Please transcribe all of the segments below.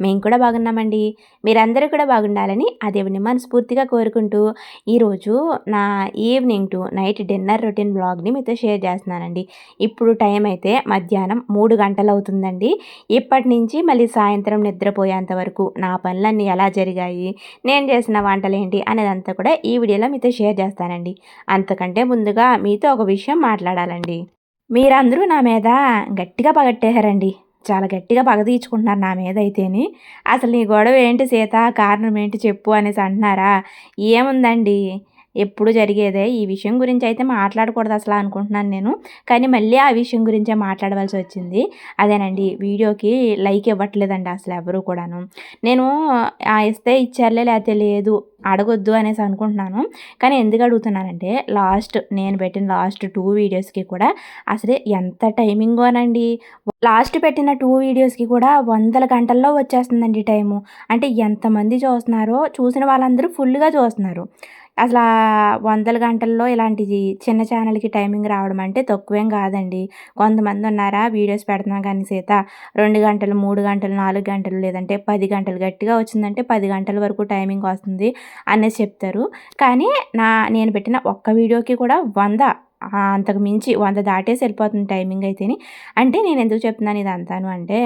మేము కూడా బాగున్నామండి. మీరందరూ కూడా బాగుండాలని ఆ దేవుని మనస్ఫూర్తిగా కోరుకుంటూ ఈరోజు నా evening to night dinner routine బ్లాగ్ని మీతో షేర్ చేస్తున్నానండి. ఇప్పుడు టైం అయితే మధ్యాహ్నం మూడు గంటలు అవుతుందండి ఇప్పటి నుంచి మళ్ళీ సాయంత్రం నిద్రపోయేంత వరకు నా పనులన్నీ ఎలా జరిగాయి నేను చేసిన వంటలు ఏంటి అనేదంతా కూడా ఈ వీడియోలో మీతో షేర్ చేస్తానండి. అంతకంటే ముందుగా మీతో ఒక విషయం మాట్లాడాలండి. మీరందరూ నా మీద గట్టిగా పగట్టేశారండి. చాలా గట్టిగా పగ తీర్చుకుంటున్నారు నా మీద అయితేని. అసలు నీ గొడవ ఏంటి సీత? కారణం ఏంటి చెప్పు అనేసి అంటున్నారా? ఏముందండి? ఎప్పుడు జరిగేదే? ఈ విషయం గురించి అయితే మాట్లాడకూడదు అసలు అనుకుంటున్నాను నేను. కానీ మళ్ళీ ఆ విషయం గురించే మాట్లాడవలసి వచ్చింది. అదేనండి వీడియోకి లైక్ ఇవ్వట్లేదండి అసలు ఎవరు కూడాను. నేను ఇస్తే ఇచ్చారులే లేకపోతే లేదు అడగొద్దు అనేసి అనుకుంటున్నాను. కానీ ఎందుకు అడుగుతున్నానంటే లాస్ట్ నేను పెట్టిన లాస్ట్ టూ వీడియోస్కి కూడా అసలే ఎంత టైమింగోనండి లాస్ట్ పెట్టిన టూ వీడియోస్కి కూడా వందల గంటల్లో వచ్చేస్తుందండి టైము. అంటే ఎంతమంది చూస్తున్నారో చూసిన వాళ్ళందరూ ఫుల్గా చూస్తున్నారు. అసలు వందల గంటల్లో ఇలాంటిది చిన్న ఛానల్కి టైమింగ్ రావడం అంటే తక్కువేం కాదండి. కొంతమంది ఉన్నారా వీడియోస్ పెడుతున్నాం కానీ సీత రెండు గంటలు మూడు గంటలు నాలుగు గంటలు లేదంటే పది గంటలు గట్టిగా వచ్చిందంటే పది గంటల వరకు టైమింగ్ వస్తుంది అనేసి చెప్తారు. కానీ నా నేను పెట్టిన ఒక్క వీడియోకి కూడా వంద అంతకు మించి వంద దాటేసి వెళ్ళిపోతుంది టైమింగ్ అయితేని. అంటే నేను ఎందుకు చెప్తున్నాను ఇది అంతాను అంటే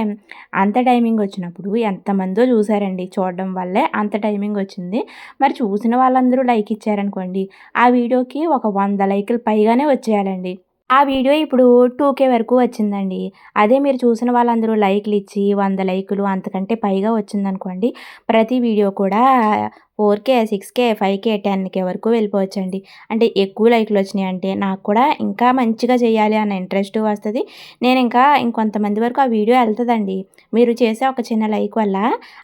అంత టైమింగ్ వచ్చినప్పుడు ఎంతమందో చూసారండి చూడడం వల్లే అంత టైమింగ్ వచ్చింది. మరి చూసిన వాళ్ళందరూ లైక్ ఇచ్చారనుకోండి ఆ వీడియోకి ఒక వంద లైకులు పైగానే వచ్చేయాలండి. ఆ వీడియో ఇప్పుడు టూ కే వరకు వచ్చిందండి. అదే మీరు చూసిన వాళ్ళందరూ లైక్లు ఇచ్చి వంద లైకులు అంతకంటే పైగా వచ్చిందనుకోండి ప్రతి వీడియో కూడా four K six K five K ten K వరకు వెళ్ళిపోవచ్చండి. అంటే ఎక్కువ లైక్లు వచ్చినాయి అంటే నాకు కూడా ఇంకా మంచిగా చేయాలి అన్న ఇంట్రెస్ట్ వస్తుంది. నేను ఇంకా ఇంకొంతమంది వరకు ఆ వీడియో వెళ్తుందండి. మీరు చేసే ఒక చిన్న లైక్ వల్ల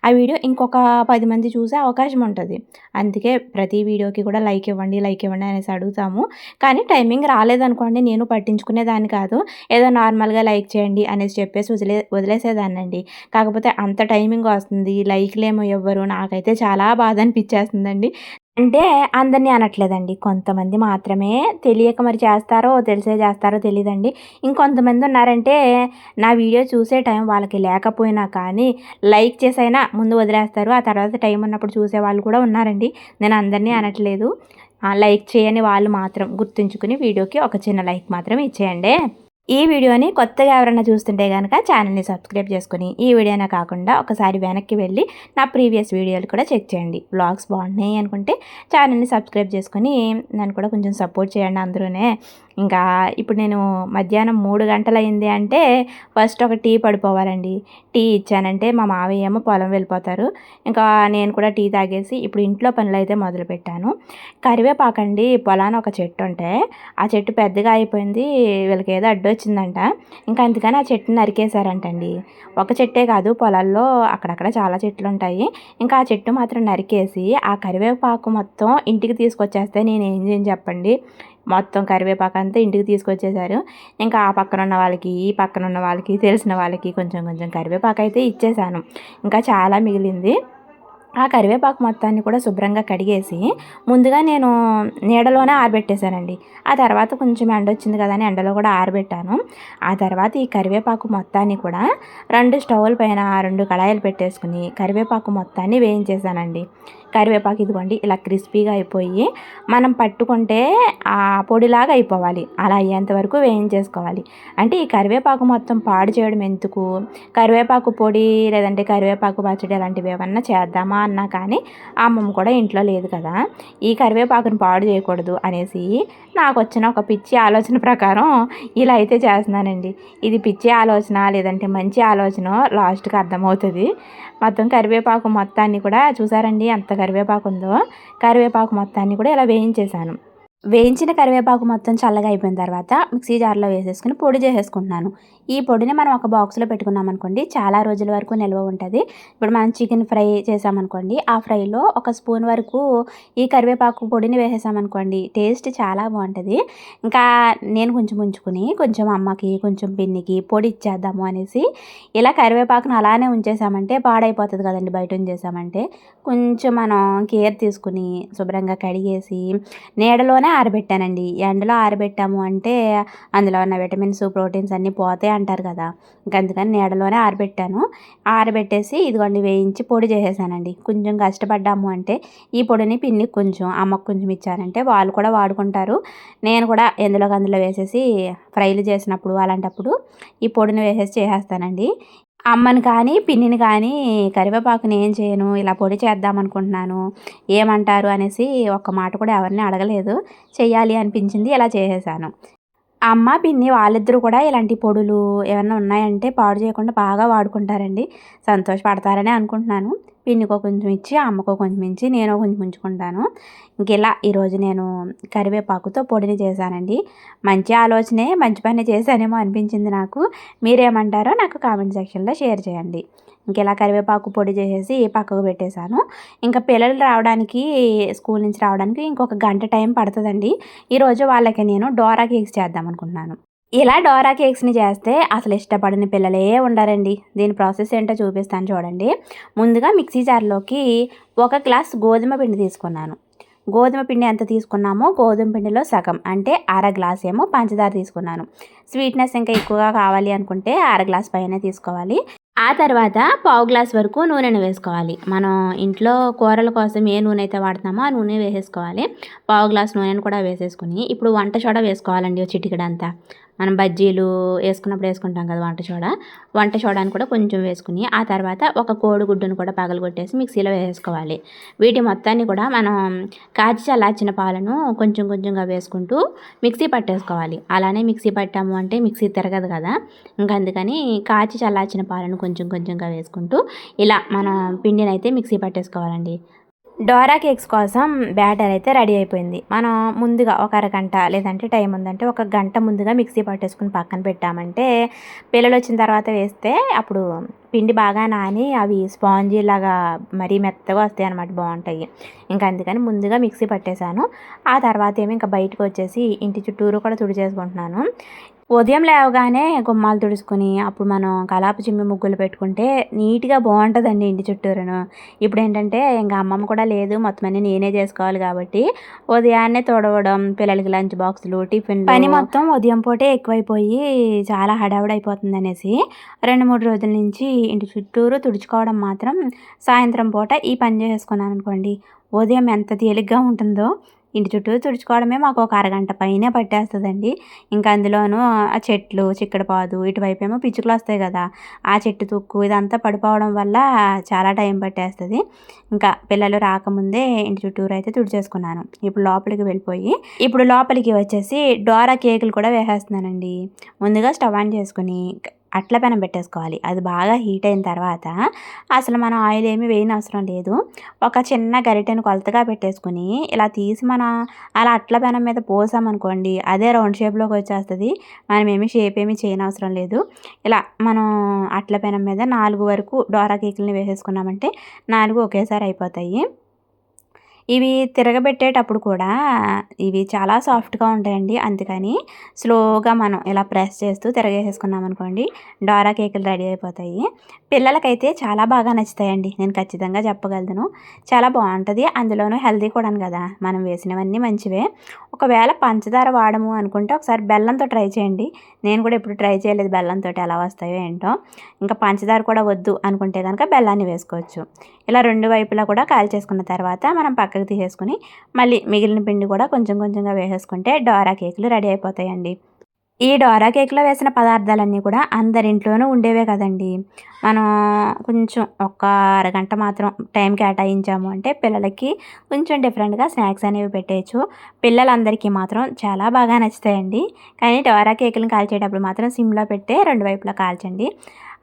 ఆ వీడియో ఇంకొక పది మంది చూసే అవకాశం ఉంటుంది. అందుకే ప్రతి వీడియోకి కూడా లైక్ ఇవ్వండి లైక్ ఇవ్వండి అనేసి అడుగుతాము. కానీ టైమింగ్ రాలేదనుకోండి నేను పట్టించుకునేదాన్ని కాదు. ఏదో నార్మల్గా లైక్ చేయండి అనేసి చెప్పేసి వదిలే వదిలేసేదాన్నండి. కాకపోతే అంత టైమింగ్ వస్తుంది. లైక్లేమో ఎవ్వరు. నాకైతే చాలా బాధ అనిపించింది ఇచ్చేస్తుందండి. అంటే అందరినీ అనట్లేదండి. కొంతమంది మాత్రమే తెలియక మరి చేస్తారో తెలిసే చేస్తారో తెలియదండి ఇంకొంతమంది ఉన్నారంటే నా వీడియో చూసే టైం వాళ్ళకి లేకపోయినా కానీ లైక్ చేసైనా ముందు వదిలేస్తారు. ఆ తర్వాత టైం ఉన్నప్పుడు చూసే వాళ్ళు కూడా ఉన్నారండి. నేను అందరినీ అనట్లేదు. లైక్ చేయని వాళ్ళు మాత్రం గుర్తుంచుకుని వీడియోకి ఒక చిన్న లైక్ మాత్రం ఇచ్చేయండి. ఈ వీడియోని కొత్తగా ఎవరైనా చూస్తుంటే కనుక ఛానల్ని సబ్స్క్రైబ్ చేసుకుని ఈ వీడియోనే కాకుండా ఒకసారి వెనక్కి వెళ్ళి నా ప్రీవియస్ వీడియోలు కూడా చెక్ చేయండి. బ్లాగ్స్ బాగున్నాయి అనుకుంటే ఛానల్ని సబ్స్క్రైబ్ చేసుకుని నన్ను కూడా కొంచెం సపోర్ట్ చేయండి అందరూనే. ఇంకా ఇప్పుడు నేను మధ్యాహ్నం మూడు గంటలైంది అంటే ఫస్ట్ ఒక టీ పడిపోవాలండి టీ ఇచ్చానంటే మా మావయ్య ఏమో పొలం వెళ్ళిపోతారు. ఇంకా నేను కూడా టీ తాగేసి ఇప్పుడు ఇంట్లో పనులు అయితే మొదలుపెట్టాను. కరివేపాకండి పొలాన్ని ఒక చెట్టు ఉంటే ఆ చెట్టు పెద్దగా అయిపోయింది వీళ్ళకి ఏదో అడ్డు వచ్చిందంట. ఇంకా అందుకని ఆ చెట్టుని నరికేశారంటండి. ఒక చెట్టే కాదు పొలాల్లో అక్కడక్కడ చాలా చెట్లు ఉంటాయి. ఇంకా ఆ చెట్టు మాత్రం నరికేసి ఆ కరివేపాకు మొత్తం ఇంటికి తీసుకొచ్చేస్తే నేను ఏం చేయను చెప్పండి. మొత్తం కరివేపాకు అంతా ఇంటికి తీసుకొచ్చేసారు. ఇంకా ఆ పక్కన ఉన్న వాళ్ళకి ఈ పక్కన ఉన్న వాళ్ళకి తెలిసిన వాళ్ళకి కొంచెం కొంచెం కరివేపాకు అయితే ఇచ్చేసాను. ఇంకా చాలా మిగిలింది. ఆ కరివేపాకు మొత్తాన్ని కూడా శుభ్రంగా కడిగేసి ముందుగా నేను నీడలోనే ఆరబెట్టేశానండి. ఆ తర్వాత కొంచెం ఎండ వచ్చింది కదా అని ఎండలో కూడా ఆరబెట్టాను. ఆ తర్వాత ఈ కరివేపాకు మొత్తాన్ని కూడా రెండు స్టవ్ల పైన రెండు కడాయిలు పెట్టేసుకుని కరివేపాకు మొత్తాన్ని వేయించేసానండి కరివేపాకు ఇదిగోండి ఇలా క్రిస్పీగా అయిపోయి మనం పట్టుకుంటే ఆ పొడిలాగా అయిపోవాలి. అలా అయ్యేంత వరకు వేయించేసుకోవాలి. అంటే ఈ కరివేపాకు మొత్తం పాడు చేయడం ఎందుకు? కరివేపాకు పొడి లేదంటే కరివేపాకు పచ్చడి అలాంటివి ఏమన్నా చేద్దామా అన్నా కానీ అమ్మమ్మ కూడా ఇంట్లో లేదు కదా. ఈ కరివేపాకును పాడు చేయకూడదు అనేసి నాకు వచ్చిన ఒక పిచ్చి ఆలోచన ప్రకారం ఇలా అయితే చేస్తున్నానండి. ఇది పిచ్చి ఆలోచన లేదంటే మంచి ఆలోచన లాస్ట్కి అర్థమవుతుంది. మొత్తం కరివేపాకు మొత్తాన్ని కూడా చూసారండి ఎంత కరివేపాకు ఉందో కరివేపాకు మొత్తాన్ని కూడా ఇలా వేయించేసాను వేయించిన కరివేపాకు మొత్తం చల్లగా అయిపోయిన తర్వాత మిక్సీ జార్లో వేసేసుకుని పొడి చేసేసుకుంటున్నాను. ఈ పొడిని మనం ఒక బాక్స్లో పెట్టుకున్నాం అనుకోండి చాలా రోజుల వరకు నిల్వ ఉంటుంది. ఇప్పుడు మనం చికెన్ ఫ్రై చేసామనుకోండి ఆ ఫ్రైలో ఒక స్పూన్ వరకు ఈ కరివేపాకు పొడిని వేసేసామనుకోండి టేస్ట్ చాలా బాగుంటుంది. ఇంకా నేను కొంచెం ఉంచుకుని కొంచెం అమ్మకి కొంచెం పిన్నికి పొడి ఇచ్చేద్దాము అనేసి ఇలా కరివేపాకును అలానే ఉంచేసామంటే పాడైపోతుంది కదండి బయట ఉంచేసామంటే. కొంచెం మనం కేర్ తీసుకుని శుభ్రంగా కడిగేసి నీడలోనే ఎండలోనే ఆరబెట్టానండి. ఎండలో ఆరబెట్టాము అంటే అందులో ఉన్న విటమిన్స్ ప్రోటీన్స్ అన్నీ పోతాయి అంటారు కదా. ఇంకా అందుకని నీడలోనే ఆరబెట్టాను. ఆరబెట్టేసి ఇదిగోండి వేయించి పొడి చేసేసానండి. కొంచెం కష్టపడ్డాము అంటే ఈ పొడిని పిన్నికి కొంచెం అమ్మకు కొంచెం ఇచ్చానంటే వాళ్ళు కూడా వాడుకుంటారు. నేను కూడా ఎందులోకి అందులో వేసేసి ఫ్రైలు చేసినప్పుడు అలాంటప్పుడు ఈ పొడిని వేసేసి చేసేస్తానండి. అమ్మని కానీ పిన్నిని కానీ కరివేపాకుని ఏం చేయను ఇలా పొడి చేద్దాం అనుకుంటున్నాను ఏమంటారు అనేసి ఒక్క మాట కూడా ఎవరిని అడగలేదు. చేయాలి అనిపించింది ఇలా చేసేసాను. అమ్మ పిన్ని వాళ్ళిద్దరూ కూడా ఇలాంటి పొడులు ఏమన్నా ఉన్నాయంటే పాడు చేయకుండా బాగా వాడుకుంటారండి. సంతోషపడతారని అనుకుంటున్నాను. పిన్నికో కొంచెం ఇచ్చి అమ్మకో కొంచెం ఇచ్చి నేను కొంచెం ఉంచుకుంటాను. ఇంక ఇలా ఈరోజు నేను కరివేపాకుతో పొడిని చేశానండి. మంచి ఆలోచనే మంచి పని చేశానేమో అనిపించింది నాకు. మీరేమంటారో నాకు కామెంట్ సెక్షన్లో షేర్ చేయండి. ఇంక ఇలా కరివేపాకు పొడి చేసేసి పక్కకు పెట్టేశాను. ఇంకా పిల్లలు రావడానికి స్కూల్ నుంచి రావడానికి ఇంకొక గంట టైం పడుతుందండి. ఈరోజు వాళ్ళకి నేను డోరా కేక్స్ చేద్దాం అనుకుంటున్నాను. ఇలా డోరా కేక్స్ని చేస్తే అసలు ఇష్టపడిన పిల్లలే ఉండరండి. దీని ప్రాసెస్ ఏంటో చూపిస్తాను చూడండి. ముందుగా మిక్సీ జార్లోకి ఒక గ్లాస్ గోధుమ పిండి తీసుకున్నాను. గోధుమ పిండి ఎంత తీసుకున్నామో గోధుమ పిండిలో సగం అంటే అర గ్లాస్ ఏమో పంచదార తీసుకున్నాను. స్వీట్నెస్ ఇంకా ఎక్కువగా కావాలి అనుకుంటే అర గ్లాస్ పైన తీసుకోవాలి. ఆ తర్వాత పావు గ్లాస్ వరకు నూనెను వేసుకోవాలి. మనం ఇంట్లో కూరల కోసం ఏ నూనె అయితే వాడుతామో ఆ నూనె వేసేసుకోవాలి. పావు గ్లాస్ నూనెను కూడా వేసేసుకుని ఇప్పుడు వంట సోడా వేసుకోవాలండి చిటికడంతా. మనం బజ్జీలు వేసుకున్నప్పుడు వేసుకుంటాం కదా వంట సోడా వంట సోడాని కూడా కొంచెం వేసుకుని ఆ తర్వాత ఒక కోడిగుడ్డును కూడా పగలగొట్టేసి మిక్సీలో వేసుకోవాలి. వీటి మొత్తాన్ని కూడా మనం కాచి చల్లార్చిన పాలను కొంచెం కొంచెంగా వేసుకుంటూ మిక్సీ పట్టేసుకోవాలి. అలానే మిక్సీ పట్టాము అంటే మిక్సీ తిరగదు కదా. ఇంకా అందుకని కాచి చల్లార్చిన పాలను కొంచెం కొంచెంగా వేసుకుంటూ ఇలా మనం పిండిని అయితే మిక్సీ పట్టేసుకోవాలండి. డోరా కేక్స్ కోసం బ్యాటర్ అయితే రెడీ అయిపోయింది. మనం ముందుగా ఒక అరగంట లేదంటే టైం ఉందంటే ఒక గంట ముందుగా మిక్సీ పట్టేసుకుని పక్కన పెట్టామంటే పిల్లలు వచ్చిన తర్వాత వేస్తే అప్పుడు పిండి బాగా నాని అవి స్పాంజీ లాగా మరీ మెత్తగా వస్తాయి అనమాట బాగుంటాయి. ఇంకా అందుకని ముందుగా మిక్సీ పట్టేశాను. ఆ తర్వాత ఏమి ఇంకా బయటకు వచ్చేసి ఇంటి చుట్టూరు కూడా తుడి చేసుకుంటున్నాను ఉదయం లేవగానే గుమ్మాలు తుడుచుకొని అప్పుడు మనం కలాప చిమ్మి ముగ్గులు పెట్టుకుంటే నీట్గా బాగుంటుందండి ఇంటి చుట్టూరును. ఇప్పుడు ఏంటంటే ఇంకా అమ్మమ్మ కూడా లేదు మొత్తం అన్ని నేనే చేసుకోవాలి కాబట్టి ఉదయాన్నే తొడవడం పిల్లలకి లంచ్ బాక్సులు టిఫిన్ పని మొత్తం ఉదయం పూటే ఎక్కువైపోయి చాలా హడావుడైపోతుంది అనేసి రెండు మూడు రోజుల నుంచి ఇంటి చుట్టూరు తుడుచుకోవడం మాత్రం సాయంత్రం పూట ఈ పని చేసుకున్నాను అనుకోండి ఉదయం ఎంత తేలిగ్గా ఉంటుందో ఇంటి చుట్టూ తుడుచుకోవడమే మాకు ఒక అరగంట పైనే పట్టేస్తుందండి. ఇంకా అందులోనూ ఆ చెట్లు చిక్కడపాదు ఇటువైపు ఏమో పిచ్చుకలు వస్తాయి కదా ఆ చెట్టు తుక్కు ఇదంతా పడిపోవడం వల్ల చాలా టైం పట్టేస్తుంది. ఇంకా పిల్లలు రాకముందే ఇంటి చుట్టూరు అయితే తుడిచేసుకున్నాను. ఇప్పుడు లోపలికి వెళ్ళిపోయి ఇప్పుడు లోపలికి వచ్చేసి డోరా కేకులు కూడా వేసేస్తున్నానండి. ముందుగా స్టవ్ ఆన్ చేసుకుని అట్ల పెనం పెట్టేసుకోవాలి. అది బాగా హీట్ అయిన తర్వాత అసలు మనం ఆయిల్ ఏమి వేయని అవసరం లేదు. ఒక చిన్న గరిటెను కొలతగా పెట్టేసుకుని ఇలా తీసి మన అలా అట్ల పెనం మీద పోసామనుకోండి అదే రౌండ్ షేప్లోకి వచ్చేస్తుంది. మనం ఏమి షేప్ ఏమి చేయనవసరం లేదు. ఇలా మనం అట్ల పెనం మీద నాలుగు వరకు డోరా కేకులని వేసేసుకున్నామంటే నాలుగు ఒకేసారి అయిపోతాయి. ఇవి తిరగబెట్టేటప్పుడు కూడా ఇవి చాలా సాఫ్ట్గా ఉంటాయండి. అందుకని స్లోగా మనం ఇలా ప్రెస్ చేస్తూ తిరగేసేసుకున్నాం అనుకోండి డోరా కేకులు రెడీ అయిపోతాయి. పిల్లలకైతే చాలా బాగా నచ్చుతాయండి. నేను ఖచ్చితంగా చెప్పగలను. చాలా బాగుంటుంది. అందులోనూ హెల్దీ కూడా కదా. మనం వేసినవన్నీ మంచివే. ఒకవేళ పంచదార వాడము అనుకుంటే ఒకసారి బెల్లంతో ట్రై చేయండి. నేను కూడా ఎప్పుడు ట్రై చేయలేదు బెల్లంతో ఎలా వస్తాయో ఏంటో. ఇంకా పంచదార కూడా వద్దు అనుకుంటే కనుక బెల్లాన్ని వేసుకోవచ్చు. ఇలా రెండు వైపులా కూడా కాల్చేసుకున్న తర్వాత మనం పక్కకు తీసేసుకుని మళ్ళీ మిగిలిన పిండి కూడా కొంచెం కొంచెంగా వేసేసుకుంటే డోరా కేకులు రెడీ అయిపోతాయండి. ఈ డోరా కేక్లో వేసిన పదార్థాలన్నీ కూడా అందరింట్లోనూ ఉండేవే కదండి. మనం కొంచెం ఒక అరగంట మాత్రం టైం కేటాయించాము అంటే పిల్లలకి కొంచెం డిఫరెంట్గా స్నాక్స్ అనేవి పెట్టేయచ్చు. పిల్లలందరికీ మాత్రం చాలా బాగా నచ్చుతాయండి. కానీ డోరా కేకులను కాల్చేటప్పుడు మాత్రం సిమ్లో పెట్టే రెండు వైపులా కాల్చండి.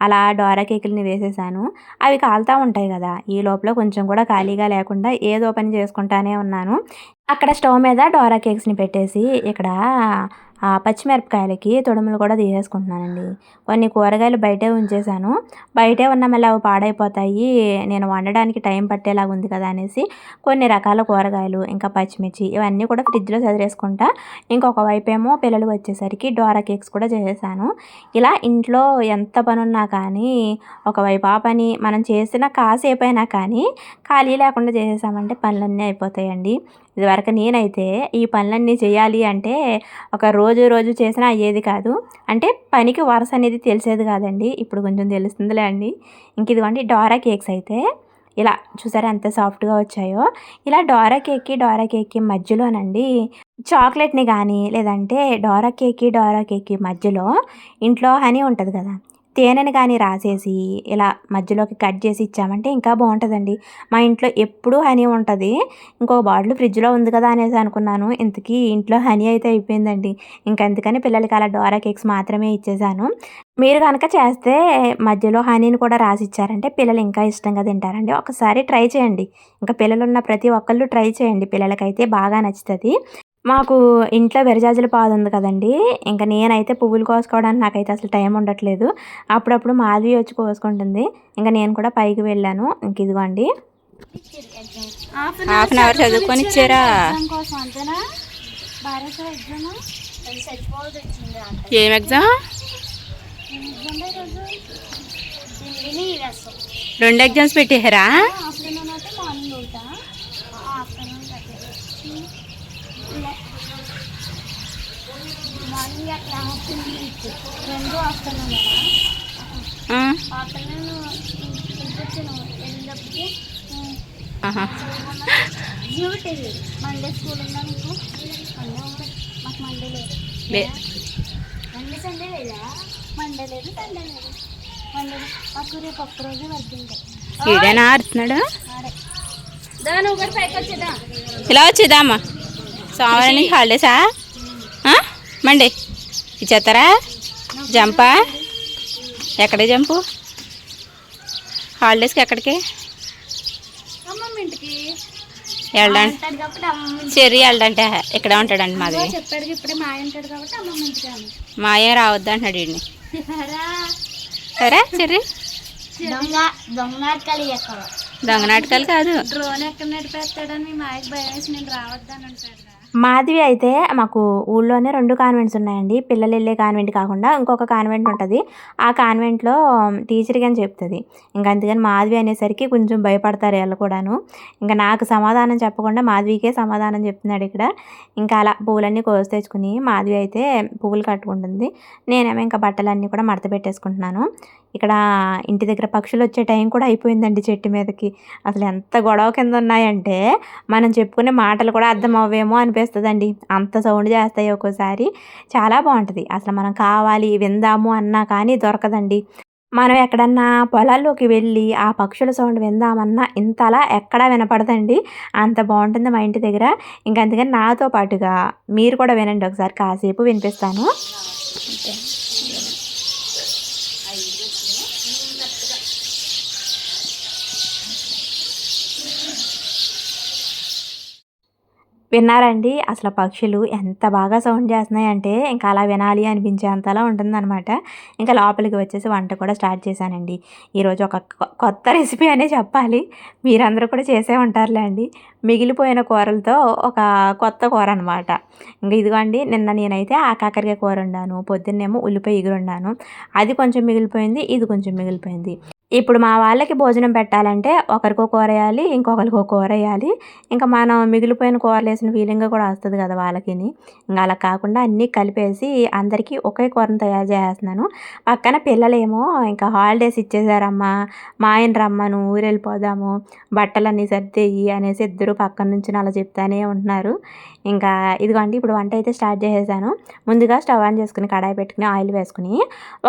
అలా డోరా కేకులని వేసేసాను. అవి కాలుతూ ఉంటాయి కదా ఈ లోపల కొంచెం కూడా ఖాళీగా లేకుండా ఏదో పని చేసుకుంటానే ఉన్నాను. అక్కడ స్టవ్ మీద డోరా కేక్స్ని పెట్టేసి ఇక్కడ పచ్చిమిరపకాయలకి తొడుములు కూడా తీసేసుకుంటున్నానండి. కొన్ని కూరగాయలు బయటే ఉంచేసాను బయటే ఉన్న మళ్ళీ అవి పాడైపోతాయి. నేను వండడానికి టైం పట్టేలాగా ఉంది కదా అనేసి కొన్ని రకాల కూరగాయలు ఇంకా పచ్చిమిర్చి ఇవన్నీ కూడా ఫ్రిడ్జ్లో చదివేసుకుంటా ఇంకొక వైపు ఏమో పిల్లలు వచ్చేసరికి డోరా కేక్స్ కూడా చేసేసాను. ఇలా ఇంట్లో ఎంత పని ఉన్నా కానీ ఒకవైపు ఆ పని మనం చేసిన కాసేపు అయినా కానీ ఖాళీ లేకుండా చేసేసామంటే పనులన్నీ అయిపోతాయండి. ఇదివరకు నేనైతే ఈ పనులన్నీ చేయాలి అంటే ఒక రోజు రోజు చేసినా అయ్యేది కాదు. అంటే పనికి వరుస అనేది తెలిసేది కాదండి. ఇప్పుడు కొంచెం తెలుస్తుందిలే అండి. ఇంక ఇదిగోండి డోరా కేక్స్ అయితే. ఇలా చూసారా ఎంత సాఫ్ట్గా వచ్చాయో. ఇలా డోరా కేక్కి డోరా కేక్కి మధ్యలోనండి చాక్లెట్ని కానీ లేదంటే డోరా కేక్కి డోరా కేక్కి మధ్యలో ఇంట్లో హనీ ఉంటుంది కదా. తేనెని కానీ రాసేసి ఇలా మధ్యలోకి కట్ చేసి ఇచ్చామంటే ఇంకా బాగుంటుందండి. మా ఇంట్లో ఎప్పుడూ హనీ ఉంటుంది. ఇంకో బాటిల్ ఫ్రిడ్జ్లో ఉంది కదా అనేసి అనుకున్నాను. ఇంతకీ ఇంట్లో హనీ అయితే అయిపోయిందండి. ఇంకా అందుకని పిల్లలకి అలా డోరా కేక్స్ మాత్రమే ఇచ్చేసాను. మీరు కనుక చేస్తే మధ్యలో హనీని కూడా రాసి ఇచ్చారంటే పిల్లలు ఇంకా ఇష్టంగా తింటారండి. ఒకసారి ట్రై చేయండి. ఇంకా పిల్లలు ఉన్న ప్రతి ఒక్కళ్ళు ట్రై చేయండి. పిల్లలకైతే బాగా నచ్చుతుంది. మాకు ఇంట్లో విరజాజుల పాదు ఉంది కదండి. ఇంకా నేనైతే పువ్వులు కోసుకోవడానికి నాకైతే అసలు టైం ఉండట్లేదు. అప్పుడప్పుడు మాధవి వచ్చి కోసుకుంటుంది. ఇంకా నేను కూడా పైకి వెళ్ళాను. ఇంక ఇదిగోండి. హాఫ్ అన్ అవర్ చదువుకొని ఇచ్చారా ఏం ఎగ్జామ్? రెండు ఎగ్జామ్స్ పెట్టేశారా? మండే స్కూల్ ఉందా మీకు? మండే ఉంది మాకు మండే లేదు. మండే సండే లేదా? మండే లేదు సండే లేదు. మండే మాకు రేపు ఒక్క రోజు వర్క్ ఉంటాయి ఈడేనా ఆడుతున్నాడు? ఆడే. దాని ఒకటి పైకి వచ్చేదా ఇలా వచ్చేదా అమ్మ సోమవారం నుంచి హాలిడేసా? మండే. ఇచ్చేస్తారా? జంపా? ఎక్కడే జంపు? హాలిడేస్కి ఎక్కడికి? వెళ్ళడానికి చెర్రీ వెళ్ళడంటే ఇక్కడే ఉంటాడండి మాది. చెప్పాడు ఇప్పుడే మా ఆయన ఉంటాడు కాబట్టి అమ్మమ్మ ఇంటికి అమ్మ మా అయ్య రావద్దు అంటున్నాడు వీడిని రా. సరే చెర్రీ? దొంగ నాటకాలు కాదు. డ్రోన్ ఎక్కడ నడిపేస్తాడని మాయకు భయం వేసి నేను రావద్దని అంటాడు మాధవి అయితే మాకు ఊళ్ళోనే రెండు కాన్వెంట్స్ ఉన్నాయండి. పిల్లలు వెళ్ళే కాన్వెంట్ కాకుండా ఇంకొక కాన్వెంట్ ఉంటుంది. ఆ కాన్వెంట్లో టీచర్గా అని చెప్తుంది. ఇంకా అందుకని మాధవి అనేసరికి కొంచెం భయపడతారు వీళ్ళు కూడాను. ఇంకా నాకు సమాధానం చెప్పకుండా మాధవికే సమాధానం చెప్తున్నాడు ఇక్కడ. ఇంకా అలా పువ్వులన్నీ కోసి తెచ్చుకుని మాధవి అయితే పువ్వులు కట్టుకుంటుంది. నేనేమో ఇంకా బట్టలన్నీ కూడా మడత పెట్టేసుకుంటున్నాను. ఇక్కడ ఇంటి దగ్గర పక్షులు వచ్చే టైం కూడా అయిపోయిందండి చెట్టు మీదకి. అసలు ఎంత గొడవ కింద ఉన్నాయంటే మనం చెప్పుకునే మాటలు కూడా అర్థం అవ్వేమో అనిపిస్తుందండి. అంత సౌండ్ చేస్తాయి ఒక్కోసారి. చాలా బాగుంటుంది. అసలు మనం కావాలి విందాము అన్నా కానీ దొరకదండి. మనం ఎక్కడన్నా పొలాల్లోకి వెళ్ళి ఆ పక్షుల సౌండ్ విందామన్నా ఇంతలా ఎక్కడా వినపడదండి. అంత బాగుంటుంది మా ఇంటి దగ్గర. ఇంకా అందుకని నాతో పాటుగా మీరు కూడా వినండి ఒకసారి. కాసేపు వినిపిస్తాను. విన్నారండి? అసలు పక్షులు ఎంత బాగా సౌండ్ చేస్తున్నాయంటే ఇంకా అలా వినాలి అనిపించేంతలా ఉంటుందన్నమాట. ఇంకా లోపలికి వచ్చేసి వంట కూడా స్టార్ట్ చేశానండి. ఈరోజు ఒక కొత్త రెసిపీ అనే చెప్పాలి. మీరందరూ కూడా చేసే ఉంటారులే అండి. మిగిలిపోయిన కూరలతో ఒక కొత్త కూర అనమాట ఇంకా ఇదిగోండి నిన్న నేనైతే ఆ కాకరకాయ కూర వండాను. పొద్దున్నేమో ఉల్లిపాయ ఎగురు వండాను అది కొంచెం మిగిలిపోయింది ఇది కొంచెం మిగిలిపోయింది. ఇప్పుడు మా వాళ్ళకి భోజనం పెట్టాలంటే ఒకరికో కూర వేయాలి ఇంకొకరికో కూర వేయాలి. ఇంకా మనం మిగిలిపోయిన కూరలు వేసిన ఫీలింగ్ కూడా వస్తుంది కదా వాళ్ళకి ఇంకా అలా కాకుండా అన్నీ కలిపేసి అందరికీ ఒకే కూరను తయారు చేస్తున్నాను పక్కన పిల్లలేమో ఇంకా హాలిడేస్ ఇచ్చేసారమ్మా మా ఆయన రమ్మను ఊరు వెళ్ళిపోదాము బట్టలన్నీ సర్దేయి అనేసి ఇద్దరు పక్కన నుంచి అలా చెప్తానే ఉంటున్నారు. ఇంకా ఇదిగోండి ఇప్పుడు వంట అయితే స్టార్ట్ చేసేసాను. ముందుగా స్టవ్ ఆన్ చేసుకుని కడాయి పెట్టుకుని ఆయిల్ వేసుకుని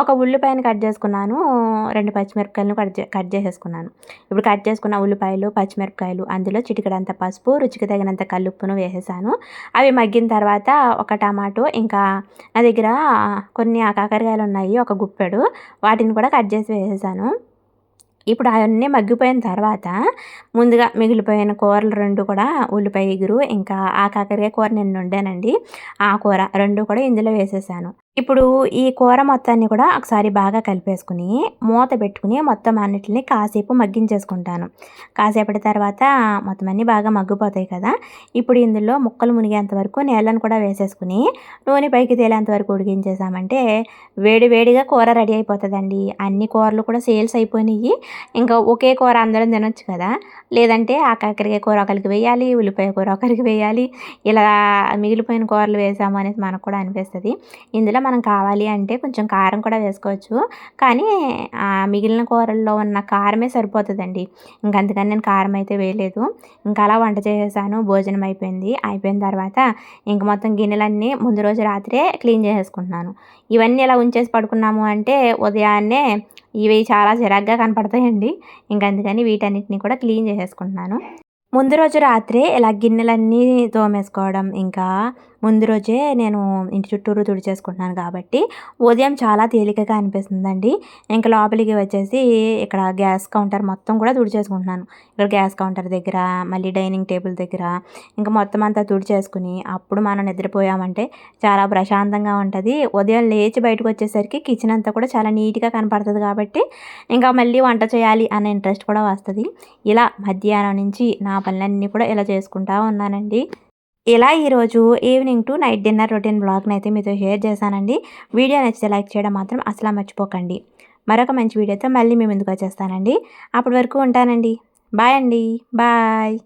ఒక ఉల్లిపాయను కట్ చేసుకున్నాను రెండు పచ్చిమిరపకాయలు నేను కట్ చే కట్ చేసేసుకున్నాను. ఇప్పుడు కట్ చేసుకున్న ఉల్లిపాయలు పచ్చిమిరపకాయలు అందులో చిటికడంత పసుపు రుచికి తగినంత కల్లుప్పును వేసేసాను. అవి మగ్గిన తర్వాత ఒక టమాటో ఇంకా నా దగ్గర కొన్ని ఆ కాకరకాయలు ఉన్నాయి ఒక గుప్పెడు. వాటిని కూడా కట్ చేసి వేసేసాను. ఇప్పుడు అవన్నీ మగ్గిపోయిన తర్వాత ముందుగా మిగిలిపోయిన కూరలు రెండు కూడా ఉల్లిపాయ ఎగురు ఇంకా ఆ కాకరకాయ కూర నేను వండానండి. ఆ కూర రెండు కూడా ఇందులో వేసేసాను. ఇప్పుడు ఈ కూర మొత్తాన్ని కూడా ఒకసారి బాగా కలిపేసుకుని మూత పెట్టుకుని మొత్తం అన్నిటిని కాసేపు మగ్గించేసుకుంటాను. కాసేపటి తర్వాత మొత్తం అన్నీ బాగా మగ్గిపోతాయి కదా. ఇప్పుడు ఇందులో ముక్కలు మునిగేంత వరకు నీళ్ళను కూడా వేసేసుకుని నూనె పైకి తేలేంత వరకు ఉడికించేసామంటే వేడి వేడిగా కూర రెడీ అయిపోతుందండి. అన్ని కూరలు కూడా సేల్స్ అయిపోయినాయి. ఇంకా ఒకే కూర అందరం తినొచ్చు కదా. లేదంటే ఆ కాకరకాయ కూర ఒకరికి వేయాలి ఉల్లిపాయ కూర ఒకరికి వేయాలి ఇలా మిగిలిపోయిన కూరలు వేసాము అనేసి మనకు కూడా అనిపిస్తుంది. ఇందులో మనం కావాలి అంటే కొంచెం కారం కూడా వేసుకోవచ్చు. కానీ ఆ మిగిలిన కూరల్లో ఉన్న కారమే సరిపోతుందండి. ఇంక అందుకని నేను కారం అయితే వేయలేదు. ఇంకా అలా వంట చేసేసాను. భోజనం అయిపోయింది. అయిపోయిన తర్వాత ఇంక మొత్తం గిన్నెలన్నీ ముందు రోజు రాత్రే క్లీన్ చేసేసుకుంటున్నాను. ఇవన్నీ ఇలా ఉంచేసి పడుకున్నాము అంటే ఉదయాన్నే ఇవి చాలా చిరాగ్గా కనపడతాయండి. ఇంకా అందుకని వీటన్నిటిని కూడా క్లీన్ చేసేసుకుంటున్నాను. ముందు రోజు రాత్రే ఇలా గిన్నెలన్నీ తోమేసుకోవడం ఇంకా ముందు రోజే నేను ఇంటి చుట్టూరు తుడిచేసుకుంటున్నాను కాబట్టి ఉదయం చాలా తేలికగా అనిపిస్తుందండి. ఇంకా లోపలికి వచ్చేసి ఇక్కడ గ్యాస్ కౌంటర్ మొత్తం కూడా తుడిచేసుకుంటున్నాను. ఇక్కడ గ్యాస్ కౌంటర్ దగ్గర మళ్ళీ డైనింగ్ టేబుల్ దగ్గర ఇంకా మొత్తం అంతా తుడిచేసుకుని అప్పుడు మనం నిద్రపోయామంటే చాలా ప్రశాంతంగా ఉంటుంది. ఉదయం లేచి బయటకు వచ్చేసరికి కిచెన్ అంతా కూడా చాలా నీట్గా కనపడుతుంది కాబట్టి ఇంకా మళ్ళీ వంట చేయాలి అనే ఇంట్రెస్ట్ కూడా వస్తుంది. ఇలా మధ్యాహ్నం నుంచి నా పనులన్నీ కూడా ఇలా చేసుకుంటా ఉన్నానండి. ఇలా ఈరోజు evening to night dinner routine బ్లాగ్ని అయితే మీతో షేర్ చేశానండి. వీడియో నచ్చితే లైక్ చేయడం మాత్రం అసలు మర్చిపోకండి. మరొక మంచి వీడియోతో మళ్ళీ మేము ఎందుకు వచ్చేస్తానండి. అప్పటి వరకు ఉంటానండి. బాయ్ అండి. బాయ్